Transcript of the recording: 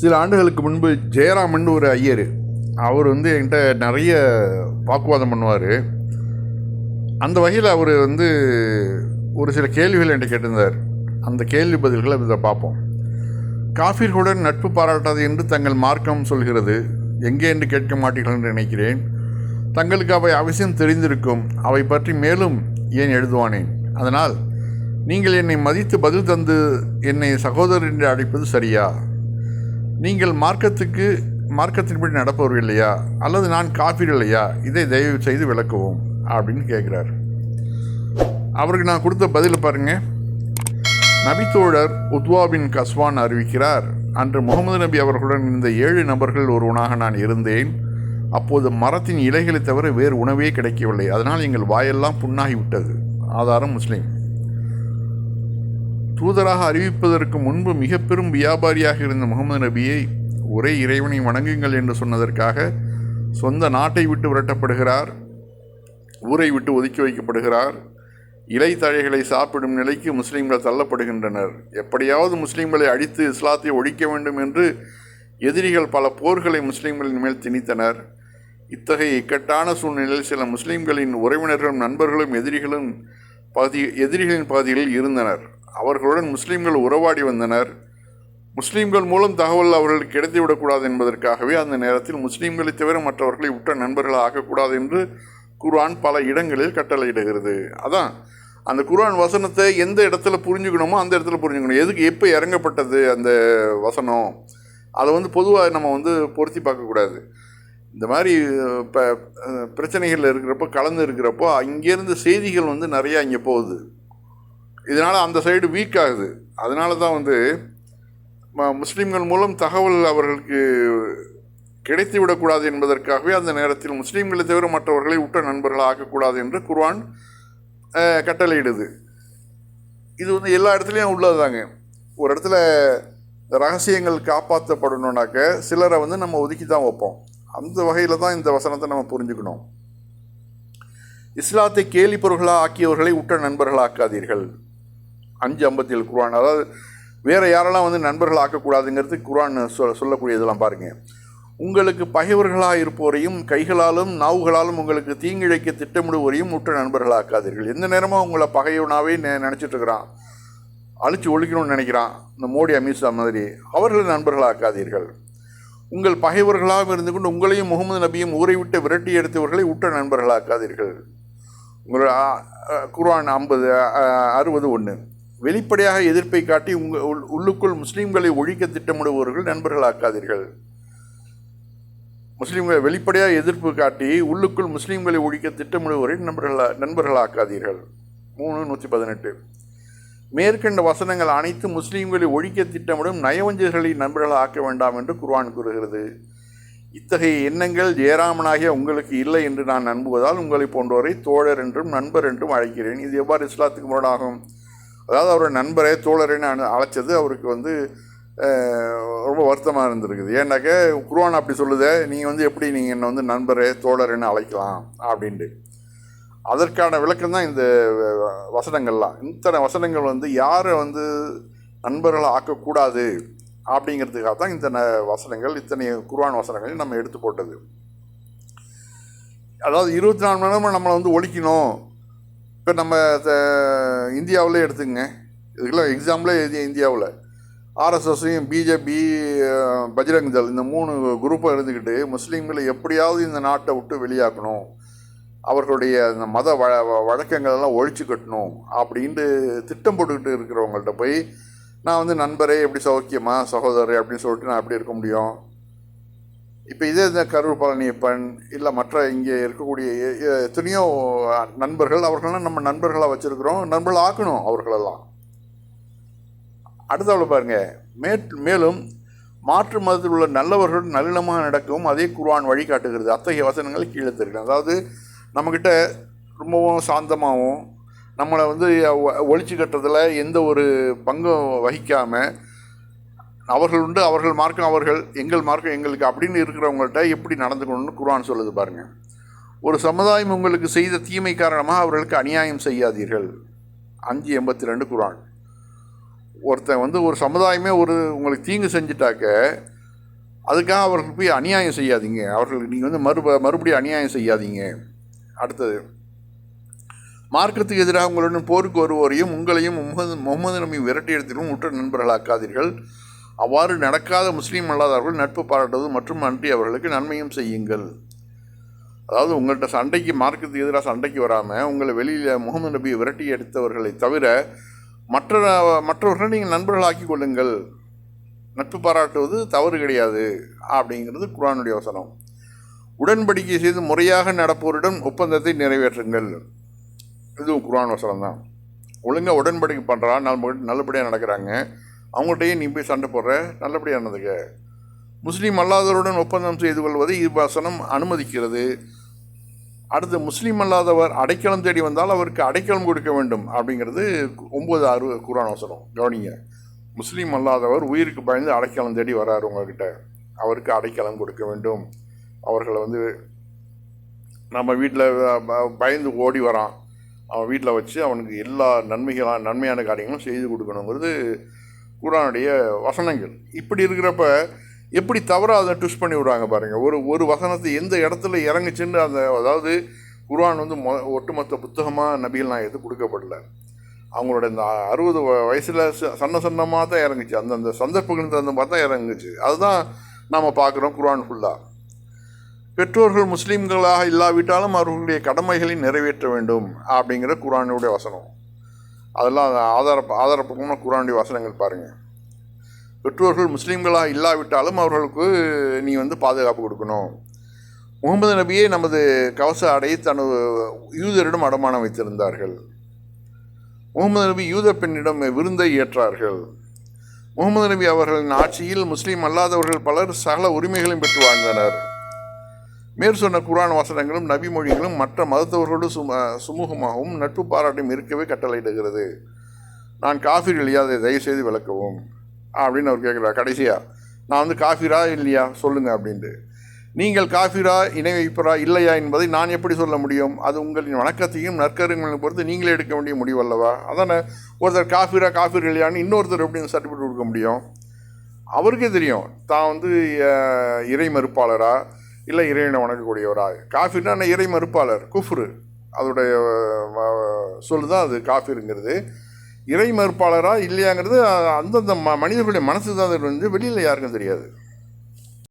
சில ஆண்டுகளுக்கு முன்பு ஜெயராமன் ஒரு ஐயர் அவர் வந்து என்கிட்ட நிறைய வாக்குவாதம் பண்ணுவார். அந்த வகையில் அவர் வந்து ஒரு சில கேள்விகள் என்கிட்ட கேட்டிருந்தார். அந்த கேள்வி பதில்களை இதை பார்ப்போம். காஃபிர்களுடன் நட்பு பாராட்டாது என்று தங்கள் மார்க்கம் சொல்கிறது. எங்கே என்று கேட்க மாட்டீர்கள் என்று நினைக்கிறேன். தங்களுக்கு அவை அவசியம் தெரிந்திருக்கும். அவை பற்றி மேலும் ஏன் எழுதுவானேன்? அதனால் நீங்கள் என்னை மதித்து பதில் தந்து என்னை சகோதரர் என்று அழைப்பது சரியா? நீங்கள் மார்க்கத்துக்கு மார்க்கத்தின்படி நடப்பவர் இல்லையா? அல்லது நான் காப்பீர் இல்லையா? இதை தயவு செய்து விளக்குவோம் அப்படின்னு கேட்குறார். அவருக்கு நான் கொடுத்த பதில் பாருங்க. நபித்தோழர் உத்வாபின் கஸ்வான் அறிவிக்கிறார் அன்று முகமது நபி அவர்களுடன் இந்த ஏழு நபர்கள் ஒருவனாக நான் இருந்தேன். அப்போது மரத்தின் இலைகளை தவிர வேறு உணவே கிடைக்கவில்லை. அதனால் எங்கள் வாயெல்லாம் புண்ணாகி விட்டது ஆதாரம் முஸ்லீம். தூதராக அறிவிப்பதற்கு முன்பு மிக பெரும் வியாபாரியாக இருந்த முகமது நபியை ஒரே இறைவனை வணங்குங்கள் என்று சொன்னதற்காக சொந்த நாட்டை விட்டு விரட்டப்படுகிறார் ஊரை விட்டு ஒதுக்கி வைக்கப்படுகிறார் இலை தழைகளை சாப்பிடும் நிலைக்கு முஸ்லீம்கள் தள்ளப்படுகின்றனர். எப்படியாவது முஸ்லீம்களை அழித்து இஸ்லாத்தை ஒழிக்க வேண்டும் என்று எதிரிகள் பல போர்களை முஸ்லீம்களின் மேல் திணித்தனர். இத்தகைய இக்கட்டான சூழ்நிலையில் சில முஸ்லீம்களின் உறவினர்களும் நண்பர்களும் எதிரிகளும் பகுதி எதிரிகளின் பகுதிகளில் இருந்தனர். அவர்களுடன் முஸ்லீம்கள் உறவாடி வந்தனர். முஸ்லீம்கள் மூலம் தகவல் அவர்களுக்கு கிடைத்துவிடக்கூடாது என்பதற்காகவே அந்த நேரத்தில் முஸ்லீம்களை தவிர மற்றவர்களை உற்ற நண்பர்களாக ஆக்கக்கூடாது என்று குர்ஆன் பல இடங்களில் கட்டளையிடுகிறது. அதான் அந்த குர்ஆன் வசனத்தை எந்த இடத்துல புரிஞ்சுக்கணுமோ அந்த இடத்துல புரிஞ்சுக்கணும். எதுக்கு எப்போ இறங்கப்பட்டது அந்த வசனம்? அதை வந்து பொதுவாக நம்ம வந்து பொருத்தி பார்க்கக்கூடாது. இந்த மாதிரி இப்போ பிரச்சனைகள் இருக்கிறப்போ கலந்து இருக்கிறப்போ அங்கேருந்து செய்திகள் வந்து நிறையா இங்கே போகுது. இதனால் அந்த சைடு வீக் ஆகுது. அதனால தான் வந்து ம- முஸ்லீம்கள் மூலம் தகவல் அவர்களுக்கு கிடைத்து விடக்கூடாது என்பதற்காகவே அந்த நேரத்தில் முஸ்லீம்களை தவிர மற்றவர்களை உற்ற நண்பர்கள் ஆக்கக்கூடாது என்று குர்வான் கட்டளையிடுது. இது வந்து எல்லா இடத்துலையும் உள்ளது தாங்க ஒரு இடத்துல ரகசியங்கள் காப்பாற்றப்படணுன்னாக்க சிலரை வந்து நம்ம ஒதுக்கி தான் வைப்போம். அந்த வகையில் தான் இந்த வசனத்தை நம்ம புரிஞ்சுக்கணும். இஸ்லாத்தை கேலிபொருள்களாக ஆக்கியவர்களை உற்ற நண்பர்களாக்காதீர்கள். அஞ்சு ஐம்பத்தில் குரான் அதாவது வேறு யாரெல்லாம் வந்து நண்பர்கள் ஆக்கக்கூடாதுங்கிறது குரான் சொல் சொல்லக்கூடியதெல்லாம் பாருங்கள் உங்களுக்கு பகைவர்களாக இருப்போரையும் கைகளாலும் நாவுகளாலும் உங்களுக்கு தீங்கிழைக்க திட்டமிடுவோரையும் உற்ற நண்பர்களாக்காதீர்கள் எந்த நேரமும் உங்களை பகைவனாகவே நெ நினச்சிட்டு இருக்கிறான். அழிச்சு ஒழிக்கணும்னு நினைக்கிறான். இந்த மோடி அமித்ஷா மாதிரி. அவர்களை நண்பர்களாக்காதீர்கள் உங்கள் பகைவர்களாக இருந்து கொண்டு உங்களையும் முகமது நபியும் ஊரை விட்டு விரட்டி எடுத்தவர்களை உற்ற நண்பர்களாக்காதீர்கள் உங்களோட குர்ஆன் ஐம்பது அறுபது ஒன்று வெளிப்படையாக எதிர்ப்பை காட்டி உங்கள் உள்- உள்ளுக்குள் முஸ்லீம்களை ஒழிக்க திட்டமிடுபவர்கள் நண்பர்களாக்காதீர்கள். முஸ்லீம்களை வெளிப்படையாக எதிர்ப்பு காட்டி உள்ளுக்குள் முஸ்லீம்களை ஒழிக்க திட்டமிடுவரை நண்பர்களா நண்பர்களாக்காதீர்கள். மூணு நூற்றி பதினெட்டு. மேற்கண்ட வசனங்கள் அனைத்து முஸ்லீம்களை ஒழிக்க திட்டமிடும் நயவஞ்சர்களை நண்பர்களாக ஆக்க வேண்டாம் என்று குர்ஆன் கூறுகிறது. இத்தகைய எண்ணங்கள் ஜெயராமனாகிய உங்களுக்கு இல்லை என்று நான் நம்புவதால் உங்களை போன்றோரை தோழர் என்றும் நண்பர் என்றும் அழைக்கிறேன். இது எவ்வாறு இஸ்லாத்துக்கு முரணாகும்? அதாவது அவரோட நண்பரே தோழரேன்னு அழைச்சது அவருக்கு வந்து ரொம்ப வருத்தமாக இருந்திருக்குது. ஏன்னாக்க குருவான் அப்படி சொல்லுதே நீங்கள் வந்து எப்படி நீங்கள் என்னை வந்து நண்பரே தோழரேன்னு அழைக்கலாம்? அப்படின்ட்டு. அதற்கான விளக்கம் தான் இந்த வ- வசனங்கள்லாம். இத்தனை வசனங்கள் வந்து யாரை வந்து நண்பர்களை ஆக்கக்கூடாது அப்படிங்கிறதுக்காக தான் இந்த வசனங்கள் இத்தனை குருவான் வசனங்கள் நம்ம எடுத்து போட்டது. அதாவது இருபத்தி நாலு மணி நேரமும் நம்மளை வந்து ஒழிக்கணும். இப்போ நம்ம இந்தியாவிலே எடுத்துங்க இதுக்கெல்லாம் எக்ஸாம்பிளே எழுதி இந்தியாவில். ஆர்எஸ்எஸ்ஸையும் பிஜேபி பஜ்ரங் தள் இந்த மூணு குரூப்பை இருந்துக்கிட்டு முஸ்லீம்களை எப்படியாவது இந்த நாட்டை விட்டு வெளியாக்கணும். அவர்களுடைய அந்த மத வ வ- வழக்கங்கள் எல்லாம் ஒழிச்சு கட்டணும் அப்படின்ட்டு திட்டம் போட்டுக்கிட்டு இருக்கிறவங்கள்ட்ட போய் நான் வந்து நண்பரே எப்படி சௌக்கியமா சகோதரர் அப்படின்னு சொல்லிட்டு நான் எப்படி இருக்க முடியும்? இப்போ இதே இந்த கரூர் பழனியப்பன் இல்லை மற்ற இங்கே இருக்கக்கூடிய எத்தனையோ நண்பர்கள் அவர்களெல்லாம் நம்ம நண்பர்களாக வச்சுருக்கிறோம். நண்பர்கள் ஆக்கணும் அவர்களெல்லாம். அடுத்தவளை பாருங்க. மேற் மேலும் மாற்று மதத்தில் உள்ள நல்லவர்கள் நல்லினமாக நடக்கவும் அதே குர்ஆன் வழிகாட்டுகிறது அத்தகைய வசனங்கள் கீழே தெரியும் அதாவது நம்மக்கிட்ட ரொம்பவும் சாந்தமாகவும் நம்மளை வந்து ஒழிச்சு கட்டுறதுல எந்த ஒரு பங்கும் வகிக்காமல் அவர்கள் உண்டு அவர்கள் மார்க்கம் அவர்கள் எங்கள் மார்க்கம் எங்களுக்கு அப்படின்னு இருக்கிறவங்கள்ட்ட எப்படி நடந்துக்கணும்னு குரான் சொல்லுது பாருங்கள் ஒரு சமுதாயம் உங்களுக்கு செய்த தீமை காரணமாக அவர்களுக்கு அநியாயம் செய்யாதீர்கள். அஞ்சு எண்பத்தி ரெண்டு குரான் ஒருத்தன் வந்து ஒரு சமுதாயமே ஒரு உங்களுக்கு தீங்கு செஞ்சிட்டாக்க அதுக்காக அவர்களுக்கு போய் அநியாயம் செய்யாதீங்க. அவர்களுக்கு நீங்கள் வந்து மறுப மறுபடியும் அநியாயம் செய்யாதீங்க. அடுத்தது மார்க்கத்துக்கு எதிராக உங்களுடன் போருக்கு வருவோரையும் உங்களையும் முகமது முகமது நபி விரட்டி எடுத்திலும் உற்ற நண்பர்களாக்காதீர்கள். அவ்வாறு நடக்காத முஸ்லீம் அல்லாதவர்கள் நட்பு பாராட்டுவது மற்றும் அன்றி அவர்களுக்கு நன்மையும் செய்யுங்கள். அதாவது உங்கள்கிட்ட சண்டைக்கு மார்க்கத்துக்கு எதிராக சண்டைக்கு வராமல் உங்களை வெளியில் முகமது நபியை விரட்டி எடுத்தவர்களை தவிர மற்ற மற்றவர்களை நீங்கள் நண்பர்களாக்கி கொள்ளுங்கள். நட்பு பாராட்டுவது தவறு கிடையாது அப்படிங்கிறது குரானுடைய வசனம். உடன்படிக்கை செய்து முறையாக நடப்போரிடம் ஒப்பந்தத்தை நிறைவேற்றுங்கள். இதுவும் குரான் வசனம் தான் ஒழுங்காக உடன்படிக்கை பண்ணுறா நல்ல நல்லபடியாக நடக்கிறாங்க. அவங்கள்ட்டயே நீ போய் சண்டை போடுற? நல்லபடியானதுங்க. முஸ்லீம் அல்லாதவருடன் ஒப்பந்தம் செய்து கொள்வதை இவ்வாசனம் அனுமதிக்கிறது. அடுத்து முஸ்லீம் அல்லாதவர் அடைக்கலம் தேடி வந்தால் அவருக்கு அடைக்கலம் கொடுக்க வேண்டும் அப்படிங்கிறது ஒம்பது ஆறு குரான் வசனம். கவனிங்க. முஸ்லீம் அல்லாதவர் உயிருக்கு பயந்து அடைக்கலம் தேடி வராரு உங்ககிட்ட. அவருக்கு அடைக்கலம் கொடுக்க வேண்டும். அவர்களை வந்து நம்ம வீட்டில் பயந்து ஓடி வரான். அவன் வீட்டில் வச்சு அவனுக்கு எல்லா நன்மைகளான நன்மையான காரியங்களும் செய்து கொடுக்கணுங்கிறது குரானுடைய வசனங்கள். இப்படி இருக்கிறப்ப எப்படி தவறாக அதை ட்விஸ்ட் பண்ணி விடுறாங்க பாருங்கள் ஒரு ஒரு வசனத்தை எந்த இடத்துல இறங்குச்சுன்னு அந்த அதாவது குர்ஆன் வந்து மொ ஒட்டுமொத்த புத்தகமாக நபிகள் நாயகத்துக்கு கொடுக்கப்படல. அவங்களோட இந்த அறுபது வயசில் சன்ன சன்னமாக தான் இறங்குச்சு. அந்தந்த சந்தர்ப்பங்களுக்கு தகுந்த மாதிரி தான் இறங்குச்சு. அதுதான் நாம் பார்க்குறோம் குர்ஆன் ஃபுல்லாக பெற்றோர்கள் முஸ்லீம்களாக இல்லாவிட்டாலும் அவர்களுடைய கடமைகளை நிறைவேற்ற வேண்டும் அப்படிங்கிற குரானுடைய வசனம். அதெல்லாம் ஆதார ஆதாரப்பூர்வமான குரானுடைய வசனங்கள் பாருங்கள் பெற்றோர்கள் முஸ்லீம்களாக இல்லாவிட்டாலும் அவர்களுக்கு நீ வந்து பாதுகாப்பு கொடுக்கணும். முகமது நபியே நமது கவச ஆடையை தனது யூதரிடம் அடமானம் வைத்திருந்தார்கள். முகமது நபி யூத பெண்ணிடம் விருந்தை ஏற்றார்கள். முகமது நபி அவர்களின் ஆட்சியில் முஸ்லீம் அல்லாதவர்கள் பலர் சகல உரிமைகளையும் பெற்று வாழ்ந்தனர். மேற்சொன்ன குரான் வசனங்களும் நபி மொழிகளும் மற்ற மதத்தவர்களோடு சும சுமூகமாகவும் நட்பு பாராட்டும் இருக்கவே கட்டளையிடுகிறது. நான் காஃபிர் இல்லையா? அதை தயவுசெய்து விளக்கவும். அப்படின்னு அவர் கேட்குறார். கடைசியாக நான் வந்து காஃபிரா இல்லையா? சொல்லுங்கள் அப்படின்ட்டு. நீங்கள் காஃபிரா இணை வைப்பரா இல்லையா என்பதை நான் எப்படி சொல்ல முடியும்? அது உங்களின் வணக்கத்தையும் நற்கருங்களையும் பொறுத்து நீங்களே எடுக்க வேண்டிய முடிவு அல்லவா அதானே ஒருத்தர் காஃபிரா காஃபிர் இல்லையான்னு இன்னொருத்தர் எப்படி சர்டிஃபிகேட் கொடுக்க முடியும்? அவருக்கே தெரியும். தான் வந்து இறை மறுப்பாளரா? இல்லை இறைவனை வணங்கக்கூடியவராக. காஃபிர்னா நான் இறை மறுப்பாளர் குஃப்ரு. அதோடைய சொல் தான் அது காஃபிருங்கிறது. இறை மறுப்பாளராக இல்லையாங்கிறது அந்தந்த ம மனிதர்களுடைய மனசு தான் அது வந்து வெளியில் யாருக்கும் தெரியாது.